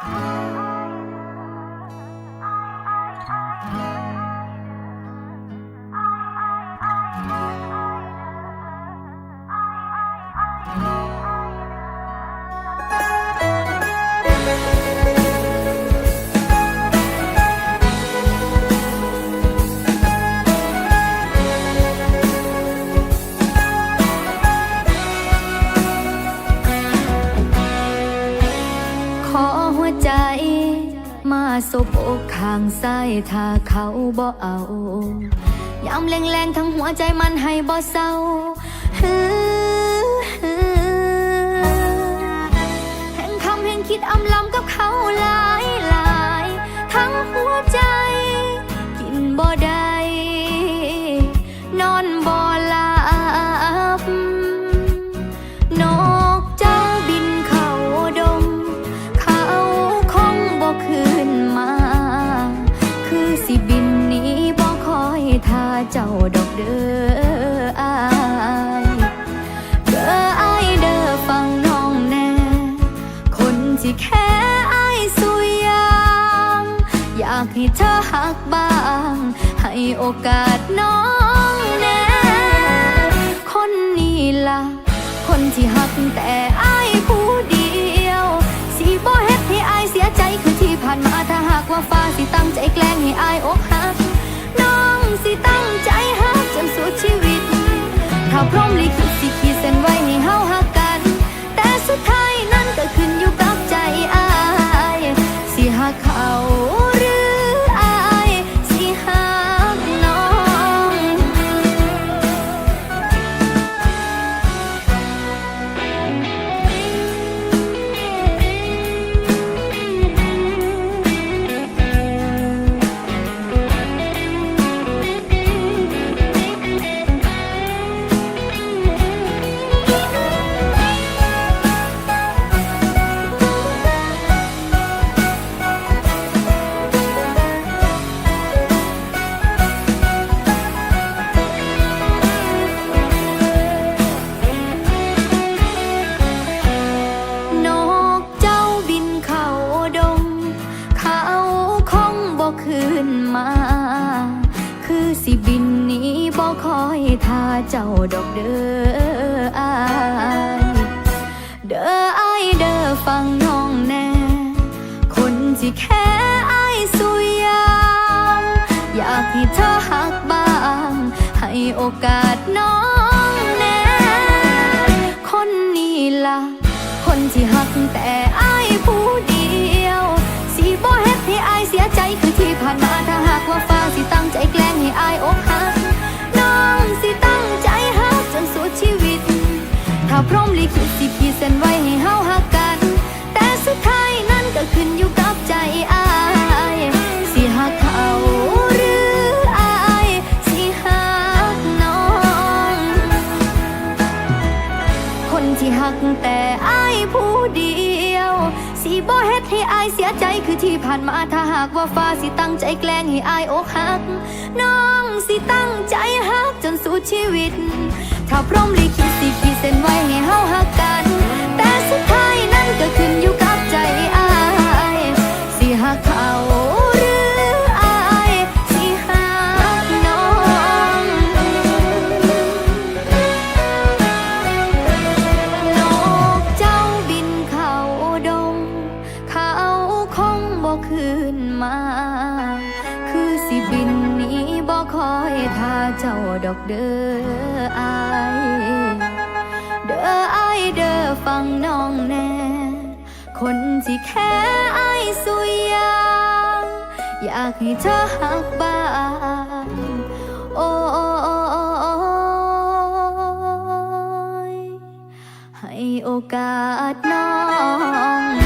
ข สบอกข้างซ้ายถ้าเขาบ่เอายามแรงๆทั้งหัวใจมันให้บ่เศร้าแห่งคำแห่งคิดอำลำกับเด้ออายเด้ออายเด้อฟังน้องแน่ คนที่แค่อายสุยยางอยากให้เธอหักบ้าง ให้โอกาสน้องแน่ คนนี้ล่ะ คนที่หักแต่อายผู้เดียวสิบ่เฮ็ดให้อายเสียใจคือที่ผ่านมาถ้าหากว่าฟ้าสิตั้งใจแกล้งให้อายอก พร้อมลิขิตสิขีดเส้นไว้ให้เฮา คือสิบินนี้บ่คอยท่าเจ้าดอกเด้ออายเด้ออายเด้อฟังน้องแน่ คนที่แค่อายสุยยางอยากให้เธอหักบ้าง ให้โอกาสน้องแน่ คนนี้ล่ะ คนที่หักแต่อายผู้เดียวสิบ่เฮ็ดให้อายเสียใจคือ ผ่านมาถ้าหากว่าฟ้าสิตั้งใจแกล้งให้อายอกหักน้องสิตั้งใจหักจนสุดชีวิต ถ้าพร้อมลิขิตสิขีดเส้นไว้ให้เฮาหักกัน แต่สุดท้ายนั้นก็ขึ้นอยู่กับใจอายสิหักเขาหรืออายสิหักน้อง คนที่หักแต่ สีบ่เฮ็ดให้อายเสียใจคือที่ผ่านมาถ้าหากว่าฟ้าสิตั้งใจแกล้งให้อายอกหัก น้องสิตั้งใจหักจนสุดชีวิต ถ้าพร้อมลิขิตสิขีดเส้นไว้ให้เฮาหัก ท่าเจ้าดอกเด้ออายเด้ออายเด้อฟังน้องแน่ คนที่แค่อายสุยยางอยากให้เธอหักบ้างโอ้ยให้โอกาสน้อง